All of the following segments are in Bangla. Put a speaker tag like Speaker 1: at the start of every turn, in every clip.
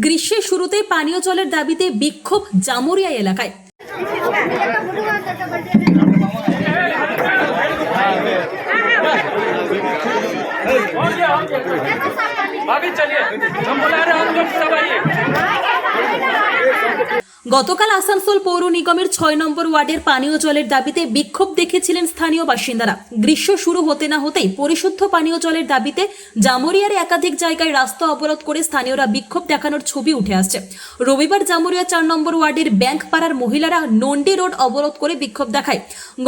Speaker 1: গ্রীষ্মের শুরুতেই পানীয় জলের দাবিতে বিক্ষোভ জামুরিয়া এলাকায়
Speaker 2: अभी चलिए हम बुला रहे हैं हम लोग सब आइए
Speaker 1: গতকাল আসানসোল পৌর নিগমের ছয় নম্বর ওয়ার্ডের পানীয় জলের দাবিতে বিক্ষোভ দেখেছিলেন স্থানীয় বাসিন্দারা। গ্রীষ্ম শুরু হতে না হতেই পরিশুদ্ধ পানীয় জলের দাবিতে জামুরিয়ার একাধিক জায়গায় রাস্তা অবরোধ করে স্থানীয়রা বিক্ষোভ দেখানোর ছবি উঠে আসছে। রবিবার জামুরিয়া চার নম্বর ওয়ার্ডের ব্যাংক পাড়ার মহিলারা নন্ডি রোড অবরোধ করে বিক্ষোভ দেখায়।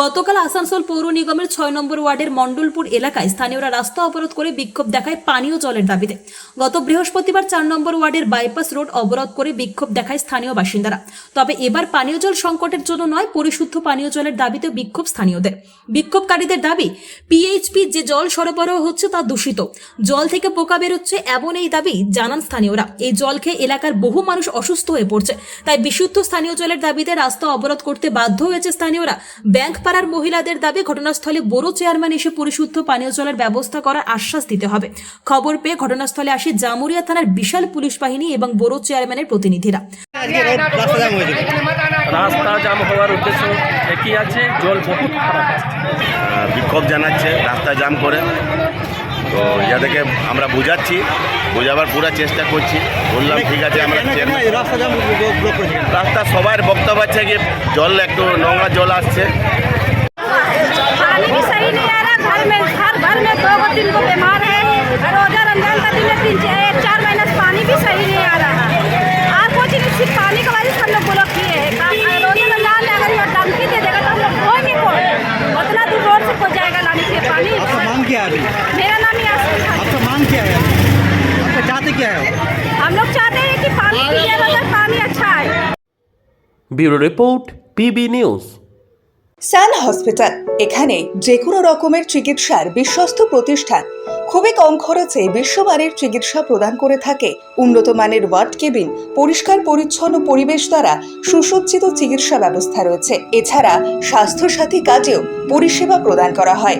Speaker 1: গতকাল আসানসোল পৌর নিগমের ছয় নম্বর ওয়ার্ডের মণ্ডলপুর এলাকায় স্থানীয়রা রাস্তা অবরোধ করে বিক্ষোভ দেখায় পানীয় জলের দাবিতে। গত বৃহস্পতিবার চার নম্বর ওয়ার্ডের বাইপাস রোড অবরোধ করে বিক্ষোভ দেখায় স্থানীয় বাসিন্দারা। তবে এবার পানীয় জল সংকটের জন্য নয়, পরিশুদ্ধ পানীয় জলের দাবিতে বিক্ষোভ স্থানীয়দের। বিক্ষোভকারীদের দাবি পিএইচপি যে জল সরবরাহ হচ্ছে তা দূষিত। জল থেকে পোকা বেরোচ্ছে এমন এই দাবি জানান স্থানীয়রা। এই জল খেয়ে এলাকার বহু মানুষ অসুস্থ হয়ে পড়ছে। তাই বিশুদ্ধ স্থানীয় জলের দাবিতে রাস্তা অবরোধ করতে বাধ্য হয়েছে স্থানীয়রা। ব্যাংক পাড়ার মহিলাদের দাবি, ঘটনাস্থলে বড় চেয়ারম্যান এসে পরিশুদ্ধ পানীয় জলের ব্যবস্থা করার আশ্বাস দিতে হবে। খবর পেয়ে ঘটনাস্থলে আসে জামুরিয়া থানার বিশাল পুলিশ বাহিনী এবং বড় চেয়ারম্যানের প্রতিনিধিরা।
Speaker 3: রাস্তা জ্যাম
Speaker 2: জাম হওয়ার উদ্দেশ্য একই আছে জল বহুত খারাপ
Speaker 4: বিক্ষোভ জানাচ্ছে রাস্তা জাম করে। তো যাদেরকে আমরা বোঝাচ্ছি বোঝাবার পুরো চেষ্টা করছি। বললাম ঠিক আছে আমরা?
Speaker 3: রাস্তা
Speaker 4: সবার বক্তব্য আছে কি জল একটু নোংরা জল আসছে।
Speaker 5: है
Speaker 3: अभी
Speaker 5: मेरा नाम यासिन खान
Speaker 3: आपका मांग क्या है आपका चाहते क्या है
Speaker 5: हम लोग चाहते हैं कि पानी पीने वाला पानी अच्छा है
Speaker 6: bureau report PB news
Speaker 7: Sun hospital এখানে যে কোনো রকমের চিকিৎসার বিশ্বস্ত প্রতিষ্ঠান খুবই কম খরচে বিশ্বমানের চিকিৎসা প্রদান করে থাকে উন্নত মানের ওয়ার্ড কেবিন পরিষ্কার পরিচ্ছন্ন পরিবেশ দ্বারা সুসজ্জিত চিকিৎসা ব্যবস্থা রয়েছে এছাড়া স্বাস্থ্যসাথী কাজেও পরিষেবা প্রদান করা হয়